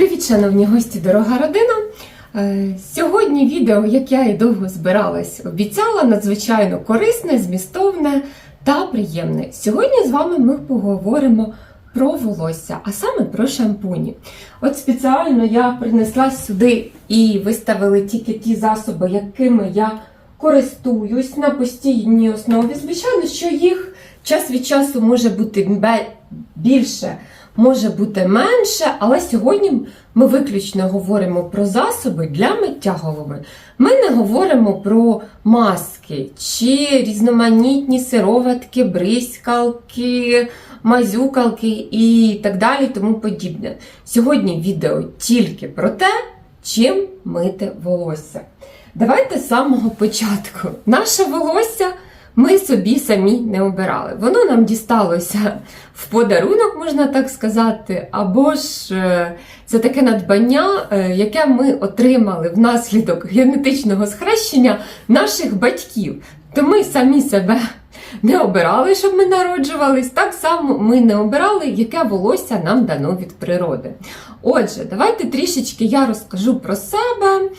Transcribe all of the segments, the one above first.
Привіт, шановні гості, дорога родина. Е, Сьогодні відео, як я і довго збиралась, обіцяла, надзвичайно корисне, змістовне та приємне. Сьогодні з вами ми поговоримо про волосся, а саме про шампуні. От спеціально я принесла сюди і виставили тільки ті засоби, якими я користуюсь на постійній основі. Звичайно, що їх час від часу може бути більше може бути менше, але сьогодні ми виключно говоримо про засоби для миття голови. Ми не говоримо про маски чи різноманітні сироватки, бризкалки, мазюкалки і так далі, тому подібне. Сьогодні відео тільки про те, чим мити волосся. Давайте з самого початку. Наше волосся ми собі самі не обирали. Воно нам дісталося в подарунок, можна так сказати, або ж е, це таке надбання, е, яке ми отримали внаслідок генетичного схрещення наших батьків. То ми самі себе не обирали, щоб ми народжувались. Так само ми не обирали, яке волосся нам дано від природи. Отже, давайте трішечки я розкажу про себе.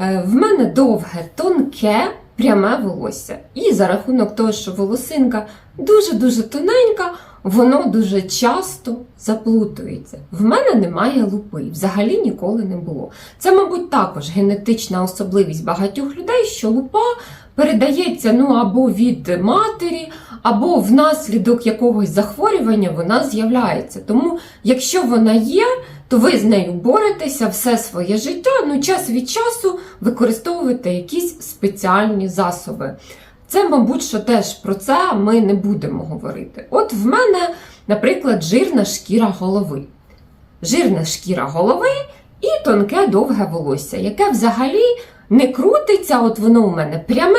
Е, В мене довге, тонке, пряме волосся. І за рахунок того, що волосинка дуже-дуже тоненька, воно дуже часто заплутується. В мене немає лупи, взагалі ніколи не було. Це, мабуть, також генетична особливість багатьох людей, що лупа передається ну, або від матері, або внаслідок якогось захворювання вона з'являється. Тому, якщо вона є, то ви з нею боретеся все своє життя, ну час від часу використовуєте якісь спеціальні засоби. Це, мабуть, що теж про це ми не будемо говорити. От в мене, наприклад, жирна шкіра голови. Жирна шкіра голови і тонке довге волосся, яке взагалі не крутиться, от воно у мене пряме,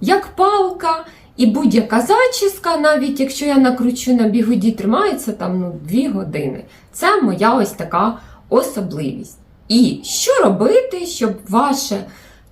як палка, і будь-яка зачіска, навіть якщо я накручу на бігуді, тримається там ну, 2 години. Це моя ось така особливість. І що робити, щоб ваше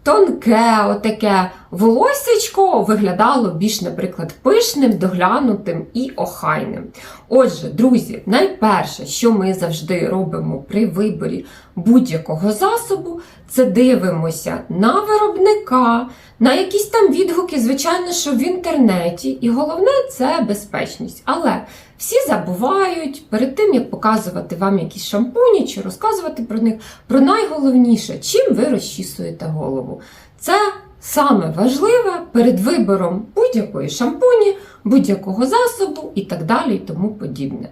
тонке, отаке волосечко виглядало більш, наприклад, пишним, доглянутим і охайним. Отже, друзі, найперше, що ми завжди робимо при виборі будь-якого засобу, це дивимося на виробника, на якісь там відгуки, звичайно, що в інтернеті. І головне це безпечність. Але всі забувають перед тим, як показувати вам якісь шампуні чи розказувати про них, про найголовніше, чим ви розчісуєте голову. Це саме важливе перед вибором будь-якої шампуні, будь-якого засобу і так далі, і тому подібне.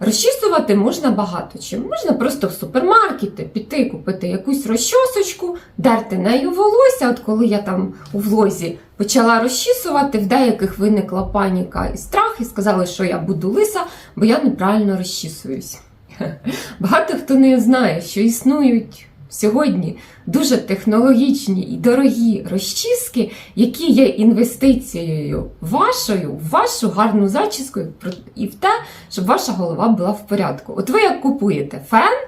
Розчісувати можна багато чим. Можна просто в супермаркети піти купити якусь розчосочку, дерти нею волосся. От коли я там у влозі почала розчісувати, в деяких виникла паніка і страх, і сказали, що я буду лиса, бо я неправильно розчісуюсь. Багато хто не знає, що існують сьогодні дуже технологічні і дорогі розчіски, які є інвестицією вашою в вашу гарну зачіску і в те, щоб ваша голова була в порядку. От ви як купуєте фен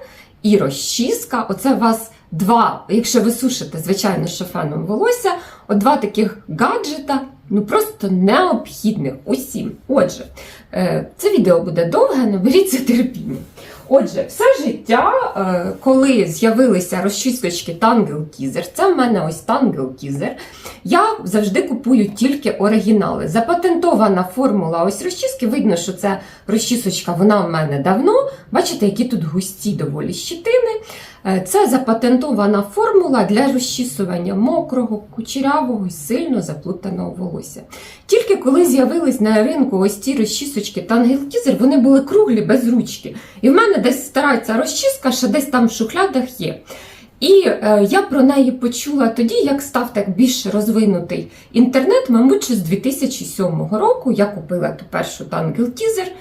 і розчіска, оце у вас два, якщо ви сушите, звичайно, що феном волосся, от два таких гаджета. Ну просто необхідних усім. Отже, е, це відео буде довге, наберіться терпіння. Отже, все життя, е, коли з'явилися розчисточки Tangle Teaser, це в мене ось Tangle Teaser, я завжди купую тільки оригінали. Запатентована формула ось розчіски, видно, що це розчісочка, вона в мене давно. Бачите, які тут густі доволі щитини. Е, Це запатентована формула для розчісування мокрого, кучерявого і сильно заплутаного волосся. Тільки коли з'явились на ринку ось ці розчісочки Kizzer, вони були круглі без ручки. І в мене десь старається розчіска, ще десь там в шухлядах є. І е, я про неї почула тоді, як став так більш розвинутий інтернет, мабуть, що з 2007 року я купила ту першу Teaser,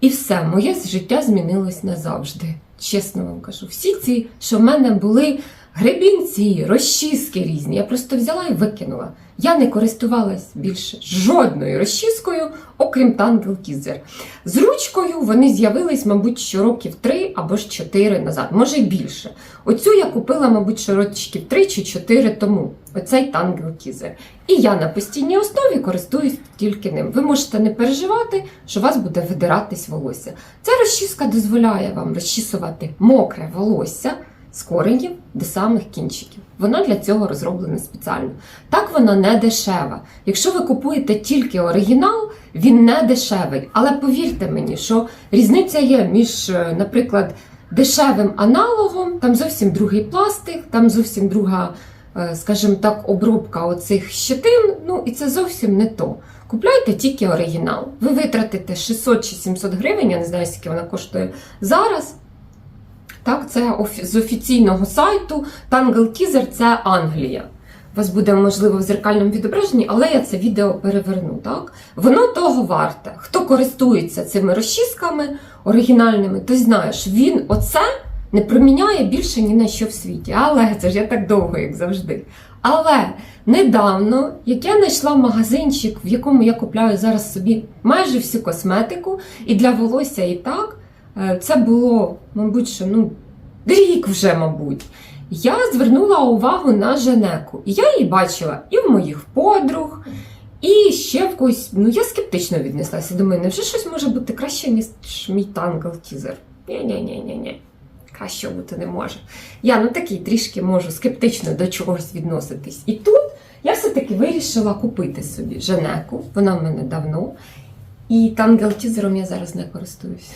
і все, моє життя змінилось назавжди. Чесно вам кажу, всі ці, що в мене були гребінці, розчіски різні. Я просто взяла і викинула. Я не користувалась більше жодною розчіскою, окрім Tangle Teaser. З ручкою вони з'явились, мабуть, що років 3 або ж 4 назад, може й більше. Оцю я купила, мабуть, що років 3 чи 4 тому. Оцей Tangle Teaser. І я на постійній основі користуюсь тільки ним. Ви можете не переживати, що у вас буде видиратись волосся. Ця розчіска дозволяє вам розчісувати мокре волосся з коренів до самих кінчиків. Вона для цього розроблена спеціально. Так вона не дешева. Якщо ви купуєте тільки оригінал, він не дешевий. Але повірте мені, що різниця є між, е, наприклад, дешевим аналогом, там зовсім другий пластик, там зовсім друга, е, скажімо так, обробка оцих щетин. Ну і це зовсім не то. Купляйте тільки оригінал. Ви витратите 600 чи 700 гривень, я не знаю, скільки вона коштує зараз. Так, це з офіційного сайту Tangle Teaser це Англія. У вас буде, можливо, в зеркальному відображенні, але я це відео переверну. Так? Воно того варте. Хто користується цими розчісками оригінальними, той знає, що він оце не проміняє більше ні на що в світі. Але це ж я так довго, як завжди. Але недавно, як я знайшла магазинчик, в якому я купляю зараз собі майже всю косметику, і для волосся, і так, це було, мабуть, що ну, рік вже, мабуть. Я звернула увагу на Женеку. І я її бачила і в моїх подруг, і ще в когось. Ну, я скептично віднеслася. Думаю, невже щось може бути краще, ніж мій Teaser? Ні-ні-ні-ні-ні. Краще бути не може. Я ну такий трішки можу скептично до чогось відноситись. І тут я все-таки вирішила купити собі Женеку. Вона в мене давно. І тангел-тізером я зараз не користуюся.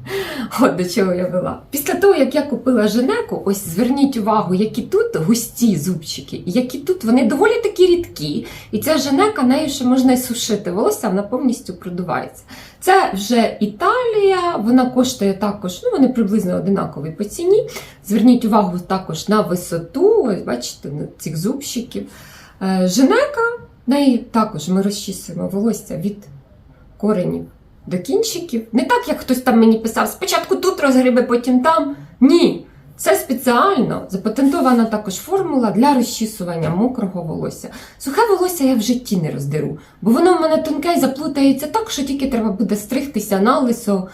От до чого я вела. Після того, як я купила Женеку, ось зверніть увагу, які тут густі зубчики, які тут вони доволі такі рідкі. І ця Женека, нею ще можна і сушити волосся, вона повністю продувається. Це вже Італія, вона коштує також, ну вони приблизно одинакові по ціні. Зверніть увагу також на висоту, ось бачите, на цих зубчиків. Е, Женека, неї також ми розчісуємо волосся від коренів до кінчиків. Не так, як хтось там мені писав, спочатку тут розгриби, потім там. Ні. Це спеціально запатентована також формула для розчісування мокрого волосся. Сухе волосся я в житті не роздеру, бо воно в мене тонке і заплутається так, що тільки треба буде стригтися на лисо,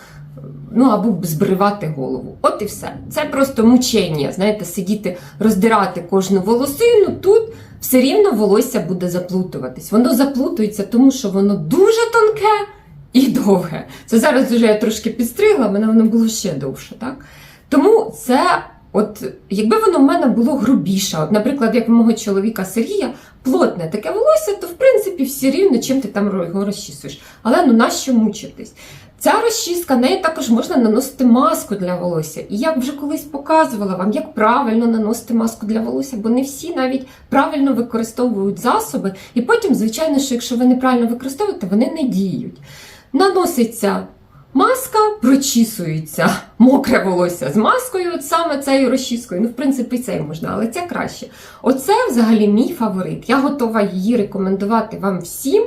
ну або збривати голову. От і все. Це просто мучення. Знаєте, сидіти, роздирати кожну волосину. Тут все рівно волосся буде заплутуватись. Воно заплутується, тому що воно дуже тонке і довге. Це зараз вже я трошки підстригла, мене воно було ще довше, так? Тому це, от, якби воно в мене було грубіше, от, наприклад, як в мого чоловіка Сергія, плотне таке волосся, то в принципі все рівно, чим ти там його розчісуєш. Але ну нащо мучитись? Ця розчіска, нею також можна наносити маску для волосся. І я вже колись показувала вам, як правильно наносити маску для волосся, бо не всі навіть правильно використовують засоби. І потім, звичайно, що якщо ви неправильно використовуєте, вони не діють. Наноситься маска, прочісується мокре волосся з маскою, от саме цією розчіскою. Ну, в принципі, цей можна, але це краще. Оце взагалі мій фаворит. Я готова її рекомендувати вам всім,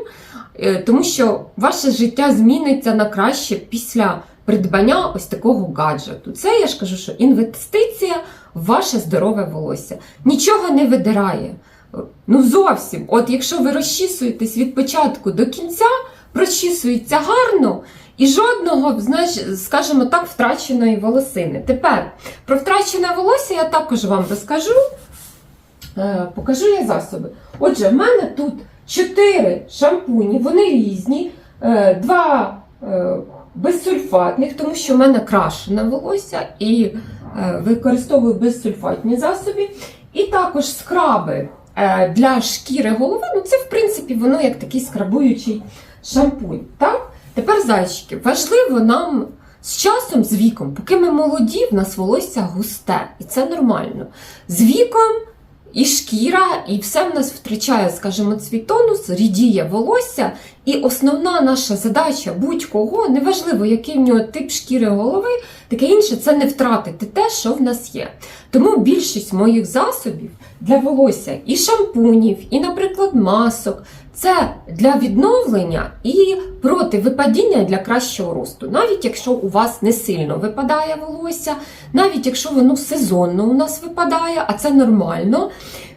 е, тому що ваше життя зміниться на краще після придбання ось такого гаджету. Це я ж кажу, що інвестиція в ваше здорове волосся. Нічого не видирає. Ну зовсім. От якщо ви розчісуєтесь від початку до кінця, прочісується гарно. І жодного, скажімо так, втраченої волосини. Тепер про втрачене волосся я також вам розкажу. Е, покажу я засоби. Отже, в мене тут чотири шампуні, вони різні, е, два е, безсульфатних, тому що в мене крашене волосся і використовую безсульфатні засоби. І також скраби для шкіри голови. Ну, це, в принципі, воно як такий скрабуючий шампунь. Так? Тепер, зайчики, важливо нам з часом, з віком, поки ми молоді, в нас волосся густе, і це нормально. З віком і шкіра, і все в нас втрачає, скажімо, свій тонус, рідіє волосся. І основна наша задача будь-кого, неважливо, який в нього тип шкіри голови, таке інше це не втратити те, що в нас є. Тому більшість моїх засобів для волосся і шампунів, і, наприклад, масок. Це для відновлення і проти випадіння для кращого росту. Навіть якщо у вас не сильно випадає волосся, навіть якщо воно сезонно у нас випадає, а це нормально.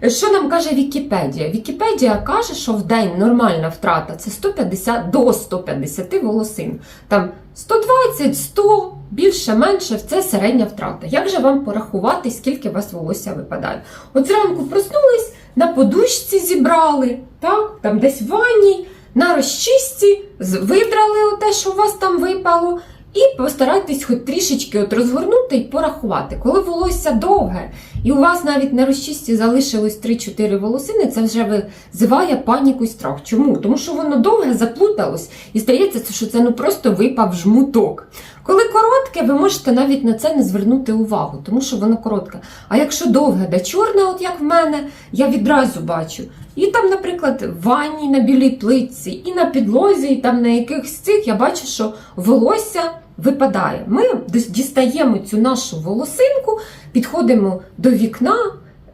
Що нам каже Вікіпедія? Вікіпедія каже, що в день нормальна втрата це 150 до 150 волосин. Там 120, 100, більше, менше це середня втрата. Як же вам порахувати, скільки у вас волосся випадає? От зранку проснулись, на подушці зібрали, так, там десь в ванні, на розчистці, з- видрали те, що у вас там випало. І постарайтесь хоч трішечки от розгорнути і порахувати. Коли волосся довге, і у вас навіть на розчисті залишилось 3-4 волосини, це вже визиває паніку і страх. Чому? Тому що воно довге заплуталось і здається, що це ну просто випав жмуток. Коли коротке, ви можете навіть на це не звернути увагу, тому що воно коротке. А якщо довге да чорне, от як в мене, я відразу бачу. І там, наприклад, в ванні на білій плитці, і на підлозі, і там на якихось цих я бачу, що волосся випадає. Ми дістаємо цю нашу волосинку, підходимо до вікна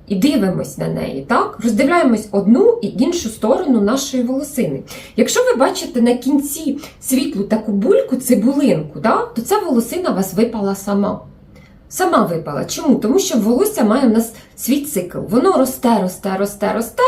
і дивимось на неї, так? Роздивляємось одну і іншу сторону нашої волосини. Якщо ви бачите на кінці світлу таку бульку, цибулинку, да, то ця волосина у вас випала сама. Сама випала. Чому? Тому що волосся має в нас свій цикл. Воно росте, росте, росте, росте,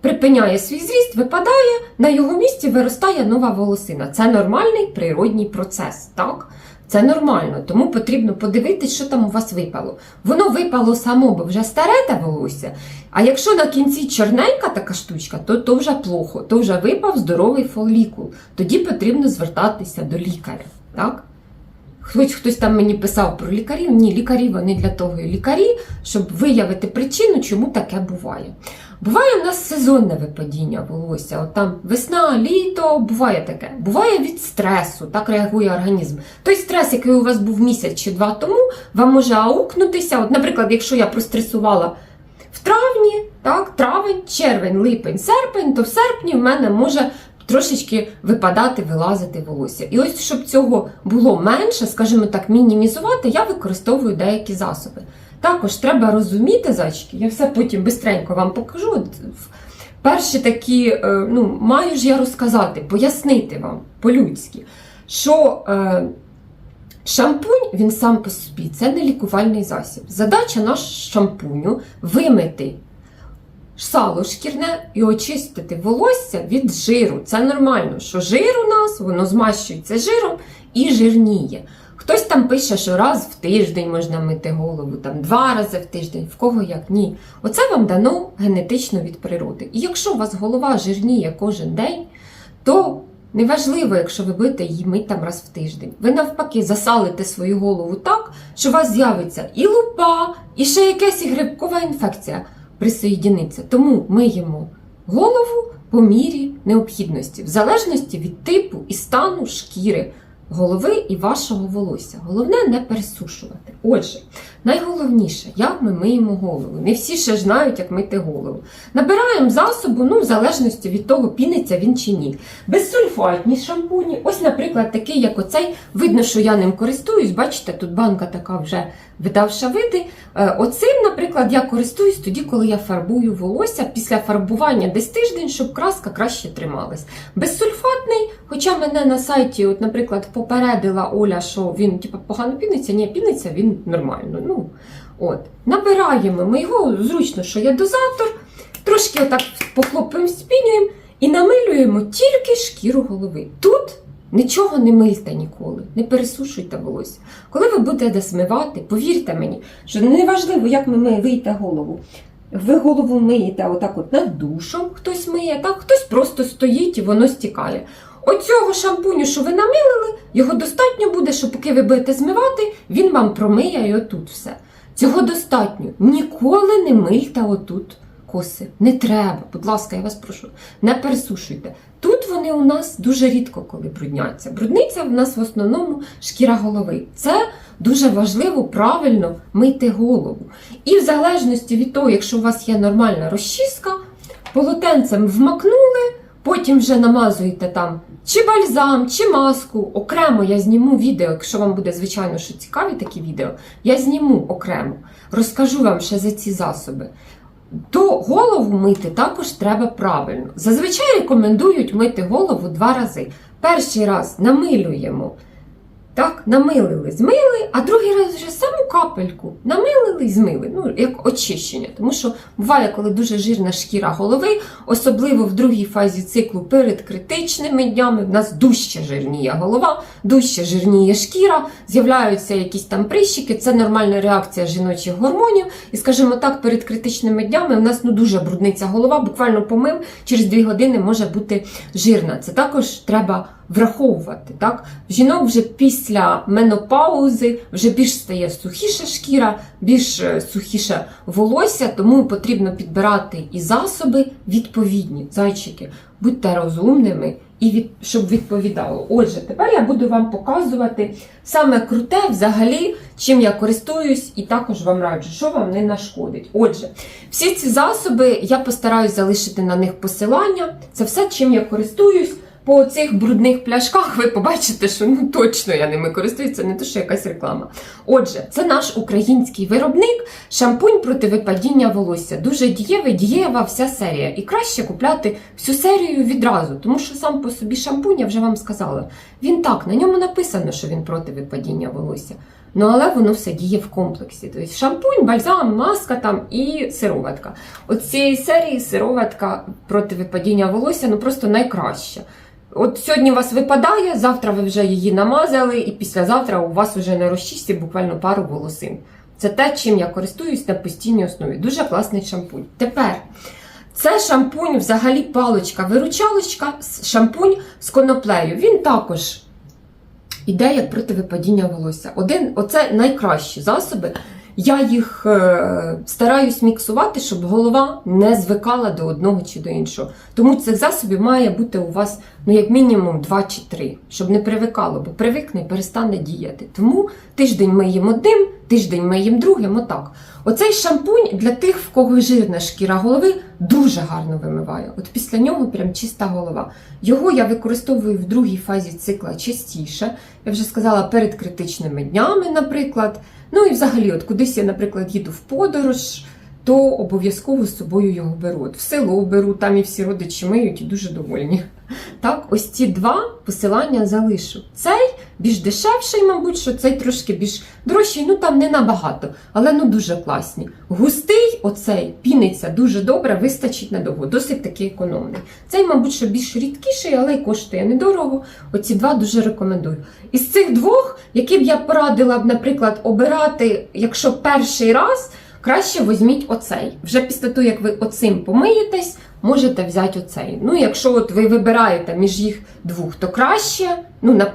припиняє свій зріст, випадає, на його місці виростає нова волосина. Це нормальний природній процес, так? Це нормально, тому потрібно подивитись, що там у вас випало. Воно випало само, бо вже старе те волосся. А якщо на кінці чорненька така штучка, то, то вже плохо, то вже випав здоровий фолікул. Тоді потрібно звертатися до лікаря. Так? Хоч хтось там мені писав про лікарів. Ні, лікарі вони для того і лікарі, щоб виявити причину, чому таке буває. Буває в нас сезонне випадіння волосся. От там весна, літо, буває таке. Буває від стресу, так реагує організм. Той стрес, який у вас був місяць чи два тому, вам може аукнутися. От, наприклад, якщо я простресувала в травні, так, травень, червень, липень, серпень, то в серпні в мене може трошечки випадати, вилазити волосся. І ось, щоб цього було менше, скажімо так, мінімізувати, я використовую деякі засоби. Також треба розуміти, зайчики, я все потім бистренько вам покажу. Перші такі, е, ну, маю ж я розказати, пояснити вам по-людськи, що е, шампунь він сам по собі це не лікувальний засіб. Задача наш шампуню вимити сало шкірне і очистити волосся від жиру. Це нормально, що жир у нас, воно змащується жиром і жирніє. Хтось там пише, що раз в тиждень можна мити голову, там два рази в тиждень, в кого як ні. Оце вам дано генетично від природи. І якщо у вас голова жирніє кожен день, то неважливо, якщо ви будете її мити там раз в тиждень. Ви навпаки засалите свою голову так, що у вас з'явиться і лупа, і ще якась грибкова інфекція присоєдиниться. Тому миємо голову по мірі необхідності, в залежності від типу і стану шкіри голови і вашого волосся. Головне не пересушувати. Отже, найголовніше, як ми миємо голову. Не всі ще знають, як мити голову. Набираємо засобу, ну, в залежності від того, піниться він чи ні. Безсульфатні шампуні. Ось, наприклад, такий, як оцей. Видно, що я ним користуюсь. Бачите, тут банка така вже видавша види. Е, Оцим, наприклад, я користуюсь тоді, коли я фарбую волосся після фарбування десь тиждень, щоб краска краще трималась. Безсульфатний, хоча мене на сайті, от, наприклад, попередила Оля, що він типу, погано піниться, ні, піниться він нормально. Ну, от. Набираємо ми його, зручно, що є дозатор, трошки отак похлопуємо, спінюємо і намилюємо тільки шкіру голови. Тут нічого не мильте ніколи, не пересушуйте волосся. Коли ви будете змивати, повірте мені, що неважливо, як ми миєте голову. Ви голову миєте отак от над душом, хтось миє, так, хтось просто стоїть і воно стікає. Оцього шампуню, що ви намилили, його достатньо буде, що поки ви будете змивати, він вам промиє і отут все. Цього достатньо. Ніколи не мильте отут коси. Не треба, будь ласка, я вас прошу, не пересушуйте. Тут вони у нас дуже рідко коли брудняться. Брудниця в нас в основному шкіра голови. Це дуже важливо правильно мити голову. І в залежності від того, якщо у вас є нормальна розчіска, полотенцем вмакнули, Потім вже намазуєте там чи бальзам, чи маску. Окремо я зніму відео, якщо вам буде, звичайно, що цікаві такі відео, я зніму окремо. Розкажу вам ще за ці засоби. То голову мити також треба правильно. Зазвичай рекомендують мити голову два рази. Перший раз намилюємо. Так, намилили, змили, а другий раз вже саму капельку намилили і змили. Ну, як очищення. Тому що буває, коли дуже жирна шкіра голови, особливо в другій фазі циклу перед критичними днями, в нас дужче жирніє голова, дужче жирніє шкіра, з'являються якісь там прищики, це нормальна реакція жіночих гормонів. І, скажімо так, перед критичними днями в нас ну, дуже брудниться голова, буквально помив, через 2 години може бути жирна. Це також треба враховувати. Так? Жінок вже після менопаузи вже більш стає сухіша шкіра, більш е, сухіше волосся, тому потрібно підбирати і засоби відповідні. Зайчики, будьте розумними і від, щоб відповідало. Отже, тепер я буду вам показувати саме круте взагалі, чим я користуюсь, і також вам раджу, що вам не нашкодить. Отже, всі ці засоби я постараюсь залишити на них посилання. Це все, чим я користуюсь. По цих брудних пляшках ви побачите, що ну точно я ними користуюсь, це не то, що якась реклама. Отже, це наш український виробник, шампунь проти випадіння волосся. Дуже дієвий, дієва вся серія. І краще купляти всю серію відразу, тому що сам по собі шампунь, я вже вам сказала. Він так, на ньому написано, що він проти випадіння волосся. Ну, але воно все діє в комплексі. Тобто шампунь, бальзам, маска там і сироватка. От цієї серії сироватка проти випадіння волосся ну просто найкраща. От сьогодні у вас випадає, завтра ви вже її намазали, і післязавтра у вас вже на розчисті буквально пару волосин. Це те, чим я користуюсь на постійній основі. Дуже класний шампунь. Тепер це шампунь, взагалі паличка-виручалочка, шампунь з коноплею. Він також іде як проти випадіння волосся. Один, оце найкращі засоби. Я їх е, стараюсь міксувати, щоб голова не звикала до одного чи до іншого. Тому цих засобів має бути у вас ну, як мінімум 2 чи 3, щоб не привикало, бо привикне і перестане діяти. Тому тиждень ми їм одним, тиждень ми їм другим, отак. Оцей шампунь для тих, в кого жирна шкіра голови, дуже гарно вимиває. От після нього прям чиста голова. Його я використовую в другій фазі цикла частіше. Я вже сказала перед критичними днями, наприклад. Ну і взагалі, от кудись я, наприклад, їду в подорож, то обов'язково з собою його беру. От в село беру, там і всі родичі миють і дуже довольні. Так, ось ці два посилання залишу. Цей більш дешевший, мабуть, що цей трошки більш дорожчий, ну там не набагато, але ну дуже класні. Густий, оцей піниться дуже добре, вистачить надовго, досить таки економний. Цей, мабуть, що більш рідкіший, але й коштує недорого. Оці два дуже рекомендую. Із цих двох, які б я порадила б, наприклад, обирати, якщо перший раз. Краще візьміть оцей. Вже після того, як ви оцим помиєтесь, можете взяти оцей. Ну, якщо от ви вибираєте між їх двох, то краще, ну, на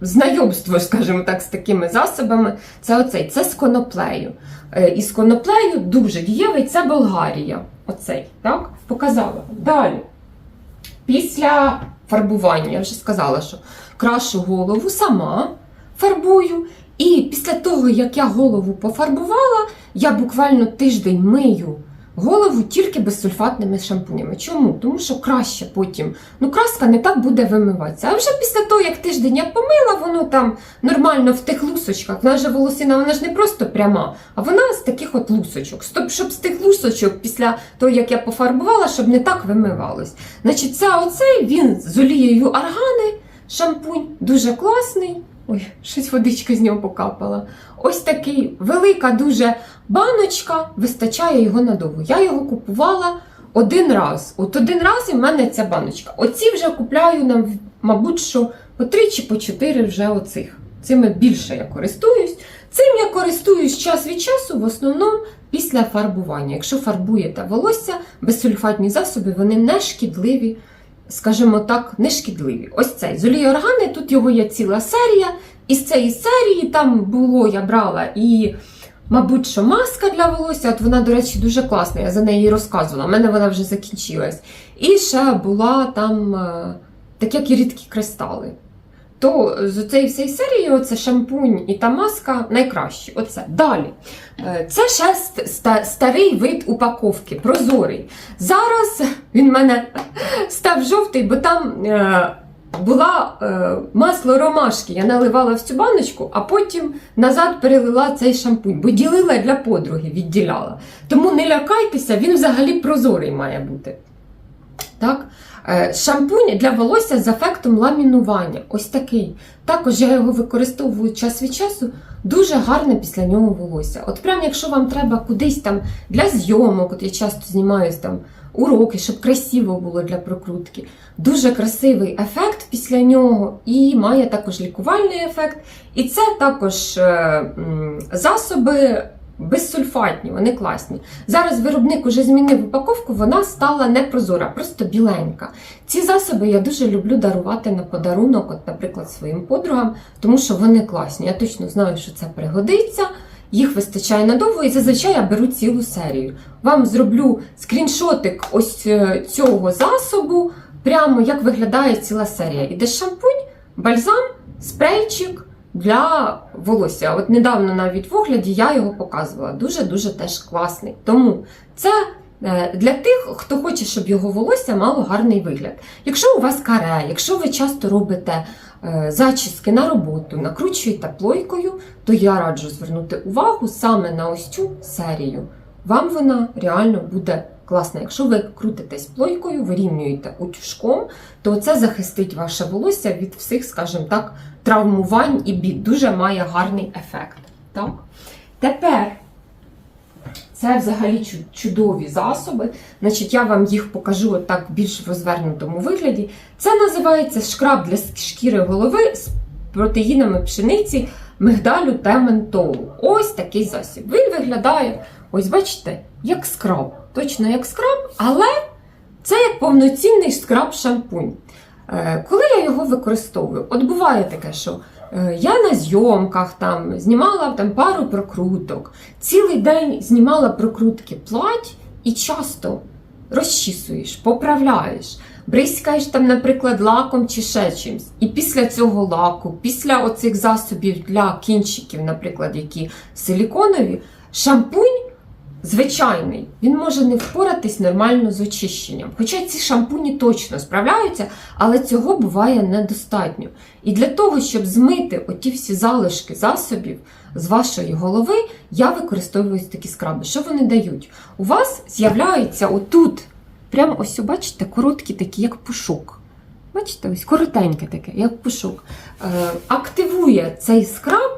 знайомство, скажімо так, з такими засобами, це оцей, це з коноплею. Е, І з коноплею дуже дієвий, це Болгарія. Оцей, так? Показала. Далі. Після фарбування, я вже сказала, що крашу голову сама фарбую. І після того, як я голову пофарбувала, я буквально тиждень мию голову тільки безсульфатними шампунями. Чому? Тому що краще потім. Ну, краска не так буде вимиватися. А вже після того, як тиждень я помила, воно там нормально в тих лусочках. Вона ж волосина, вона ж не просто пряма, а вона з таких от лусочок. Щоб з тих лусочок, після того, як я пофарбувала, щоб не так вимивалось. Значить, це оцей він з олією аргани, шампунь, дуже класний. Ой, щось водичка з нього покапала. Ось такий велика дуже баночка, вистачає його надовго. Я його купувала один раз. От один раз і в мене ця баночка. Оці вже купляю нам, мабуть, що по три чи по чотири вже оцих. Цими більше я користуюсь. Цим я користуюсь час від часу, в основному після фарбування. Якщо фарбуєте волосся, безсульфатні засоби, вони не шкідливі скажімо так, нешкідливі. Ось цей з олії органи, тут його є ціла серія. Із цієї серії там було, я брала і, мабуть, що маска для волосся. От вона, до речі, дуже класна. Я за неї розказувала. У мене вона вже закінчилась. І ще була там, е, так як і рідкі кристали. То з цієї всієї серії оце шампунь і та маска найкращі. Оце. Далі. Е, Це ще старий вид упаковки, прозорий. Зараз він в мене став жовтий, бо там е, була е, масло ромашки. Я наливала в цю баночку, а потім назад перелила цей шампунь, бо ділила для подруги, відділяла. Тому не лякайтеся, він взагалі прозорий має бути. Так? Е, Шампунь для волосся з ефектом ламінування. Ось такий. Також я його використовую час від часу. Дуже гарне після нього волосся. От прям якщо вам треба кудись там для зйомок, от я часто знімаюсь там уроки, щоб красиво було для прокрутки. Дуже красивий ефект після нього і має також лікувальний ефект. І це також е, засоби безсульфатні, вони класні. Зараз виробник уже змінив упаковку, вона стала не прозора, просто біленька. Ці засоби я дуже люблю дарувати на подарунок, от, наприклад, своїм подругам, тому що вони класні. Я точно знаю, що це пригодиться. Їх вистачає надовго, і зазвичай я беру цілу серію. Вам зроблю скріншотик ось е, цього засобу, прямо як виглядає ціла серія. Іде шампунь, бальзам, спрейчик для волосся. От недавно навіть в огляді я його показувала. Дуже-дуже теж класний. Тому це е, для тих, хто хоче, щоб його волосся мало гарний вигляд. Якщо у вас каре, якщо ви часто робите е, зачіски на роботу, накручуєте плойкою, то я раджу звернути увагу саме на ось цю серію. Вам вона реально буде класна. Якщо ви крутитесь плойкою, вирівнюєте утюжком, то це захистить ваше волосся від всіх, скажімо так, травмувань і бід. Дуже має гарний ефект. Так? Тепер це взагалі чудові засоби. Значить, я вам їх покажу так більш в розвернутому вигляді. Це називається шкраб для шкіри голови з протеїнами пшениці, мигдалю та ментолу. Ось такий засіб. Він виглядає, ось бачите, як скраб. Точно як скраб, але це як повноцінний скраб-шампунь. Е, Коли я його використовую, от буває таке, що е, я на зйомках там знімала там пару прокруток, цілий день знімала прокрутки плать і часто розчісуєш, поправляєш, бризкаєш там, наприклад, лаком чи ще чимсь. І після цього лаку, після оцих засобів для кінчиків, наприклад, які силіконові, шампунь звичайний, він може не впоратись нормально з очищенням. Хоча ці шампуні точно справляються, але цього буває недостатньо. І для того, щоб змити оті всі залишки засобів з вашої голови, я використовую такі скраби. Що вони дають? У вас з'являється отут, прямо ось, бачите, короткі такі, як пушок. Бачите, ось коротеньке таке, як пушок. Е, активує цей скраб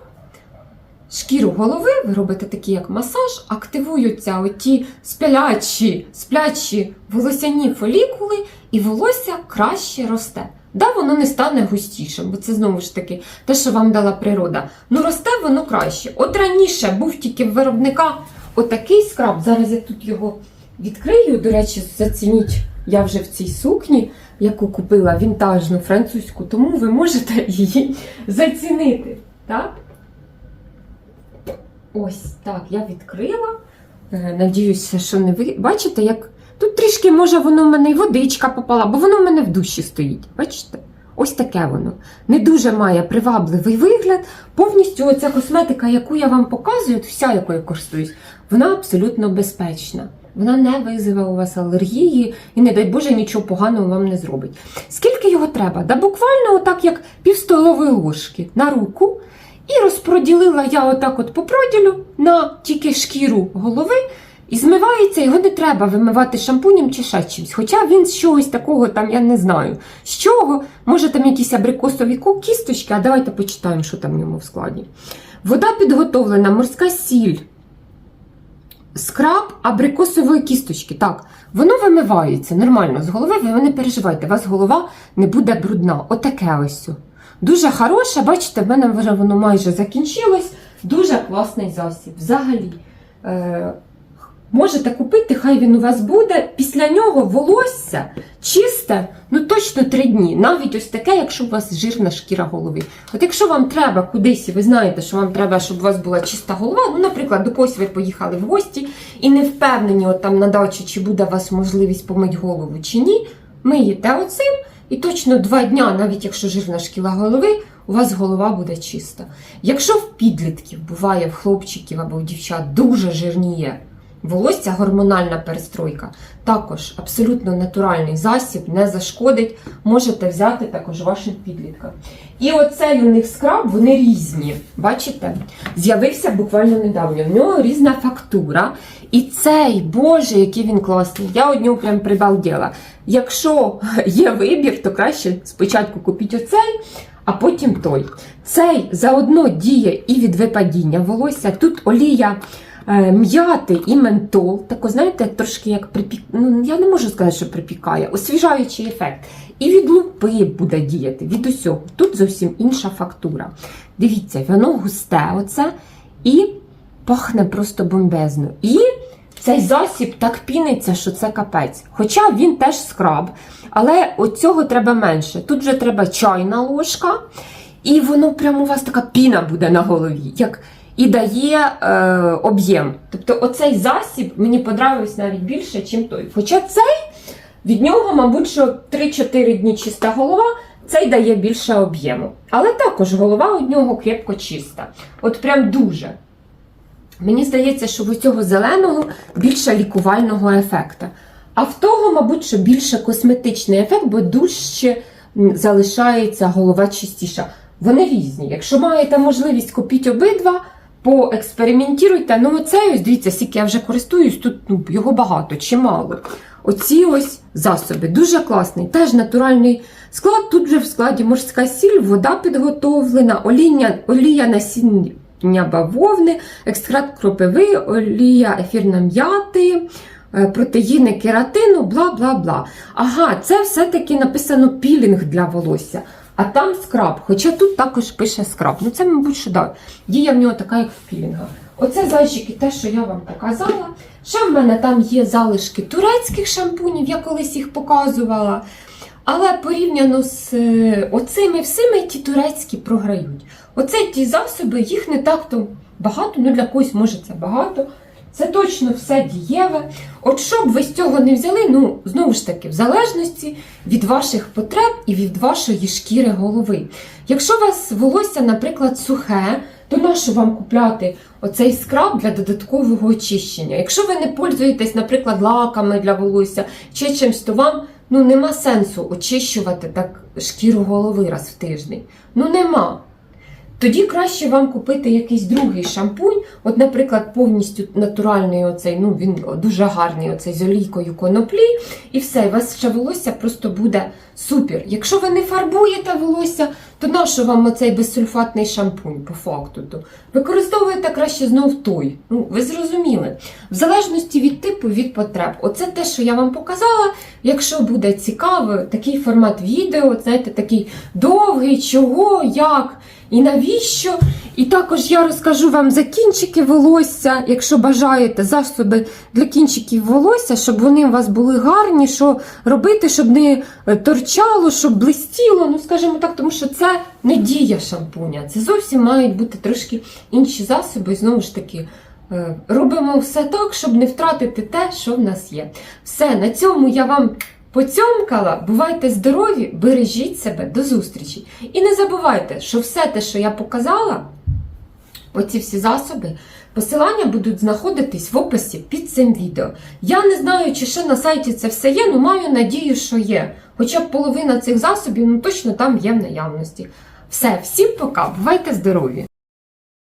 шкіру голови, ви робите такий як масаж, активуються оті сплячі, сплячі волосяні фолікули, і волосся краще росте. Да, воно не стане густішим, бо це знову ж таки те, що вам дала природа. Ну росте воно краще. От раніше був тільки в виробника отакий скраб. Зараз я тут його відкрию. До речі, зацініть, я вже в цій сукні, яку купила вінтажну французьку, тому ви можете її зацінити. Так? Ось так, я відкрила. Е, Надіюся, що не ви. Бачите, як тут трішки, може, воно в мене і водичка попала, бо воно в мене в душі стоїть. Бачите? Ось таке воно. Не дуже має привабливий вигляд. Повністю оця косметика, яку я вам показую, вся, якою користуюсь, вона абсолютно безпечна. Вона не визиве у вас алергії і, не дай Боже, нічого поганого вам не зробить. Скільки його треба? Да буквально отак, як пів столової ложки на руку. І розпроділила я отак от по проділю на тільки шкіру голови. І змивається, його не треба вимивати шампунем чи ще чимось. Хоча він з чогось такого, там, я не знаю, з чого, може там якісь абрикосові кісточки, а давайте почитаємо, що там в ньому в складі. Вода підготовлена, морська сіль, скраб абрикосової кісточки. Так, воно вимивається нормально з голови, ви не переживайте, у вас голова не буде брудна. Отаке ось. Дуже хороше, бачите, в мене вже воно майже закінчилось. Дуже класний засіб. Взагалі. Е, можете купити, хай він у вас буде. Після нього волосся чисте, ну точно три дні. Навіть ось таке, якщо у вас жирна шкіра голови. От якщо вам треба кудись, ви знаєте, що вам треба, щоб у вас була чиста голова, ну, наприклад, до когось ви поїхали в гості і не впевнені от там на дачі, чи буде у вас можливість помити голову чи ні, миєте оцим. І точно два дня, навіть якщо жирна шкіла голови, у вас голова буде чиста. Якщо в підлітків буває в хлопчиків або в дівчат дуже жирніє волосся, гормональна перестройка, також абсолютно натуральний засіб, не зашкодить. Можете взяти також вашим підліткам. І оцей у них скраб, вони різні. Бачите? З'явився буквально недавно. В нього різна фактура. І цей, боже, який він класний. Я од нього прям прибалділа. Якщо є вибір, то краще спочатку купіть оцей, а потім той. Цей заодно діє і від випадіння волосся. Тут олія е, м'яти і ментол. Тако, знаєте, трошки як припік... ну, я не можу сказати, що припікає, освіжаючий ефект. І від лупи буде діяти, від усього. Тут зовсім інша фактура. Дивіться, воно густе, оце, і пахне просто бомбезно. І цей засіб так піниться, що це капець. Хоча він теж скраб, але оцього треба менше. Тут вже треба чайна ложка, і воно прямо у вас така піна буде на голові. Як і дає е, об'єм. Тобто оцей засіб мені подобався навіть більше, ніж той. Хоча цей від нього, мабуть, що 3-4 дні чиста голова, цей дає більше об'єму. Але також голова у нього крепко чиста. От прям дуже. Мені здається, що в цього зеленого більше лікувального ефекту. А в того, мабуть, що більше косметичний ефект, бо дужче залишається голова чистіша. Вони різні. Якщо маєте можливість купіть обидва, поекспериментуйте. Ну, оцей ось, дивіться, скільки я вже користуюсь, тут ну, його багато, чимало. Оці ось засоби дуже класний, теж натуральний склад. Тут вже в складі морська сіль, вода підготовлена, оління, олія насіння бавовни, екстракт кропиви, олія ефірна м'яти, е, протеїни кератину, бла бла бла. Ага, це все-таки написано пілінг для волосся. А там скраб, хоча тут також пише скраб. Ну це, мабуть, що да. Дія в нього така, як в пілінгах. Оце зайчики, те, що я вам показала. Ще в мене там є залишки турецьких шампунів, я колись їх показувала. Але порівняно з е, оцими всіми ті турецькі програють. Оце ті засоби, їх не так то багато, ну для когось може це багато. Це точно все дієве. От що б ви з цього не взяли, ну знову ж таки, в залежності від ваших потреб і від вашої шкіри голови. Якщо у вас волосся, наприклад, сухе, то нащо вам купляти оцей скраб для додаткового очищення? Якщо ви не пользуєтесь, наприклад, лаками для волосся чи чимось, то вам ну, нема сенсу очищувати так шкіру голови раз в тиждень. Ну нема. Тоді краще вам купити якийсь другий шампунь, от, наприклад, повністю натуральний оцей, ну він дуже гарний, оцей з олійкою коноплі, і все, у вас ще волосся просто буде супер. Якщо ви не фарбуєте волосся, то нащо вам оцей безсульфатний шампунь по факту? То використовуєте краще знов той. Ну, ви зрозуміли. В залежності від типу, від потреб. Оце те, що я вам показала. Якщо буде цікаво, такий формат відео, знаєте, такий довгий, чого, як і навіщо. І також я розкажу вам за кінчики волосся, якщо бажаєте засоби для кінчиків волосся, щоб вони у вас були гарні, що робити, щоб не е, торчало, щоб блистіло. Ну, скажімо так, тому що це не дія шампуня. Це зовсім мають бути трошки інші засоби. І знову ж таки. е, Робимо все так, щоб не втратити те, що в нас є. Все, на цьому я вам поцьомкала. Бувайте здорові, бережіть себе, до зустрічі. І не забувайте, що все те, що я показала, оці всі засоби, посилання будуть знаходитись в описі під цим відео. Я не знаю, чи ще на сайті це все є, але маю надію, що є. Хоча б половина цих засобів ну, точно там є в наявності. Все, всім пока, бувайте здорові!